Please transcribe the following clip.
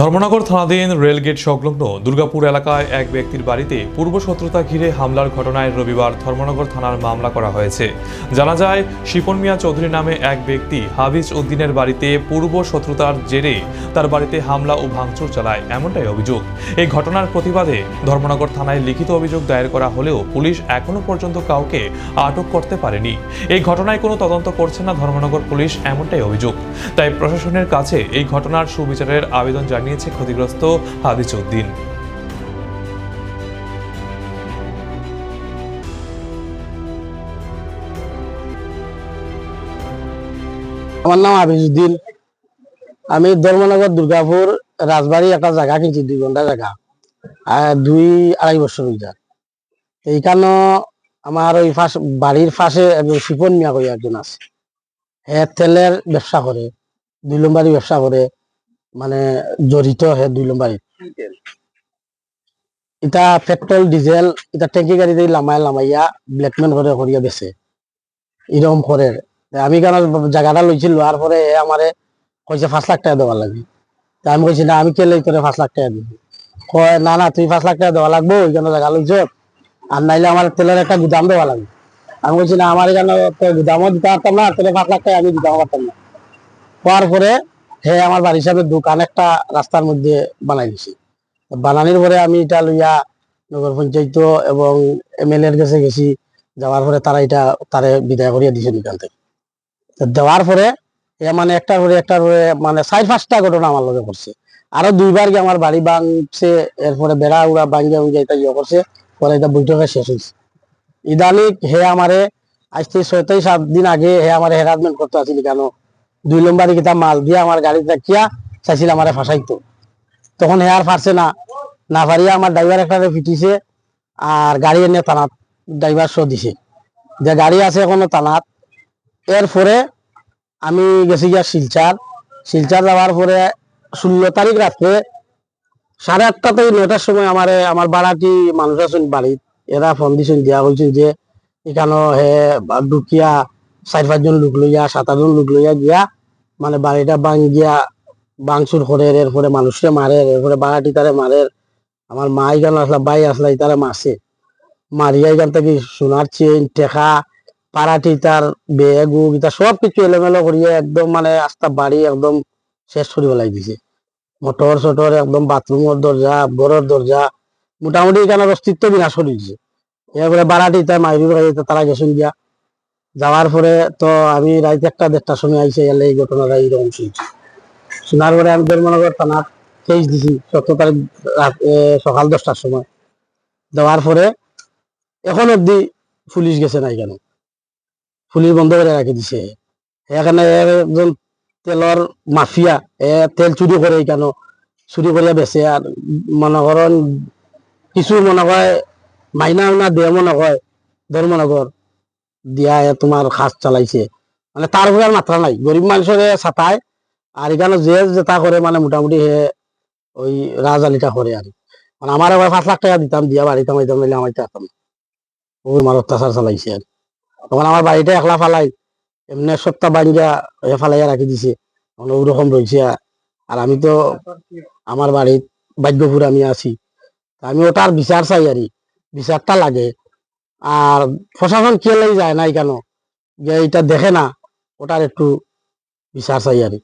ধর্মনগর থানাধীন রেলগেট সংলগ্ন দুর্গাপুর এলাকায় এক ব্যক্তির বাড়িতে পূর্ব শত্রুতা ঘিরে হামলার ঘটনায় রবিবার ধর্মনগর থানার মামলা করা হয়েছে। জানা যায়, শিপন মিয়া চৌধুরী নামে এক ব্যক্তি হাবিজ উদ্দিনের বাড়িতে পূর্ব শত্রুতার জেরে তার বাড়িতে হামলা ও ভাঙচুর চালায় এমনটাই অভিযোগ। এই ঘটনার প্রতিবাদে ধর্মনগর থানায় লিখিত অভিযোগ দায়ের করা হলেও পুলিশ এখনও পর্যন্ত কাউকে আটক করতে পারেনি। এই ঘটনায় কোনো তদন্ত করছে না ধর্মনগর পুলিশ, এমনটাই অভিযোগ। তাই প্রশাসনের কাছে এই ঘটনার সুবিচারের আবেদন জানিয়েছে ক্ষতিগ্রস্ত হাদিস উদ্দিন। আমার নাম আবিজুদ্দিন আমি ধর্মনগর, দুর্গাপুর, রাজবাড়ি একটা জায়গা কিনছি, দুই ঘণ্টা জায়গা। দুই আড়াই বছর হইয়া এইখানে আমার ওই ফাঁস, বাড়ির পাশে একজন শিপন মিয়া কই একজন আছে। হে তেলের ব্যবসা করে, দুই নম্বরই ব্যবসা করে। মানে জড়িত হে দুই নম্বরই। এটা পেট্রোল, ডিজেল এটা ট্যাঙ্কি গাড়িতে লামাই লামাইয়া ব্ল্যাকমেন করে করিয়া বেছে। এরকম করে আমি কেন জায়গাটা লইছি লোয়ার পরে এ আমারে কইছে, পাঁচ লাখ টাকা দেওয়া লাগবে। তা আমি কইছি, না, আমি কেলে তোরে পাঁচ লাখ টাকা দিবি? কয়, না না, তুই পাঁচ লাখ টাকা দেওয়া লাগবো ওইখানে জায়গা লইছ। আর নাইলে আমার তেলের একটা গুদাম দেওয়া লাগবে। আমি বলছি না, আমার এখানে গুদামও দিতে পারতাম না তোরে পাঁচ লাখ টাকা আমি দিতে পারতাম না। পরে হে, আমার বাড়ি হিসাবে দোকান একটা রাস্তার মধ্যে বানাই দিছি। বানানির পরে আমি এটা লইয়া নগর পঞ্চায়েত এবং এম এল এর কাছে গেছি। যাওয়ার পরে তারা এটা, তারে বিদায় করিয়া দিছে এখান থেকে। দেওয়ার পরে এ মানে একটার পরে একটার পরে মানে চার পাঁচটা ঘটনা আমার লগে করছে আরও দুইবার কি আমার বাড়ি ভাঙছে এরপরে বেড়া উড়া ভাঙ্গিয়া উড়িয়া এটা ইয়ে করছে, পরে এটা বৈঠকে শেষ হয়েছে ইদানিক হে আমারে আজ থেকে ছয় সাত দিন আগে হে আমারে হেরাসমেন্ট করতে আসিল কেন? দুই নম্বরে কিতা মাল দিয়ে আমার গাড়িতে রাখিয়া চাইছিল আমারে ফাঁসাইতো। তখন হে আর পারছে না না পারিয়া আমার ড্রাইভার একটা ফিটিছে আর গাড়ি এনে থানাত ড্রাইভার শো দিছে। যে গাড়ি আছে এখনও থানাত। এরপরে আমি গেছি গিয়া শিলচার। শিলচার যাওয়ার পরে ষোলো তারিখ রাত্রে সাড়ে আটটা থেকে নয়টার সময় আমার আমার বাড়াটি মানুষ আছেন বাড়িত, এরা ফোন দিছেন, দিয়া বলছেন যে এখানে হে ঢুকিয়া চার পাঁচজন লোক লইয়া সাত আটজন লোক লইয়া গিয়া মানে বাড়িটা ভাঙ গিয়া বাংচুর করে এরপরে মানুষে মারে এরপরে বাড়াটি তারে মারে আমার মা এখানে আসলা বাই আসলা তারা মারছে মারিয়া এখান থেকে সোনার চেন টেকা পাড়াটি তার বেগু গিতা সব কিছু এলোমেলো করিয়ে একদম মানে আস্তা বাড়ি একদম শেষ করে পেলাই দিছে মোটর সোটর একদম বাথরুমের দরজা ঘরের দরজা মোটামুটি এখানে অস্তিত্ব বিনাশ করে দিছে এরপরে বাড়াটি তার মাইরি তারা গেছেন গিয়া। যাওয়ার পরে তো আমি রাত একটা, দেড়টার সময় আইসে এলে এই ঘটনাটা এইরকম শুনছি। শোনার পরে আমি ধর্মনগর থানার কেস দিছি সতেরো তারিখ সকাল দশটার সময়। দেওয়ার পরে এখন অব্দি পুলিশ গেছে না কেন? পুলিশ বন্ধ করে রাখি দিছে। এখানে একজন তেলর মাফিয়া, এ, তেল চুরি করে কেন? চুরি করিয়া বেচে আর মনে করেন কিছু মনে হয় মাইনা না দেয় মনে হয় ধর্মনগর। দিয়া তোমার খাস চালাইছে। মানে তার উপরে মাত্রা নাই। গরিব মানুষের ছাতায় আর এখানে যে যেটা করে মানে মোটামুটি হে ওই রাজালিটা করে আর মানে আমার আবার পাঁচ লাখ টাকা দিতাম, দিয়া বাড়িতে আমাইতাম নাইলে আমাইতে আসতাম না। ওই আমার অত্যাচার চালাইছে আর তখন আমার বাড়িটা একলা ফালাই, এমনি সপ্তাহ বাড়িটা ফালাইয়া রাখি দিছে। মানে ওরকম রয়েছে আর- আমি তো আমার বাড়ির ভাগ্যপুর আমি আছি। আমি ওটার বিচার চাই আর বিচারটা লাগে। আর প্রশাসন কেলেই যায় না কেন? যে এটা দেখে না, ওটার একটু বিচার চাই আর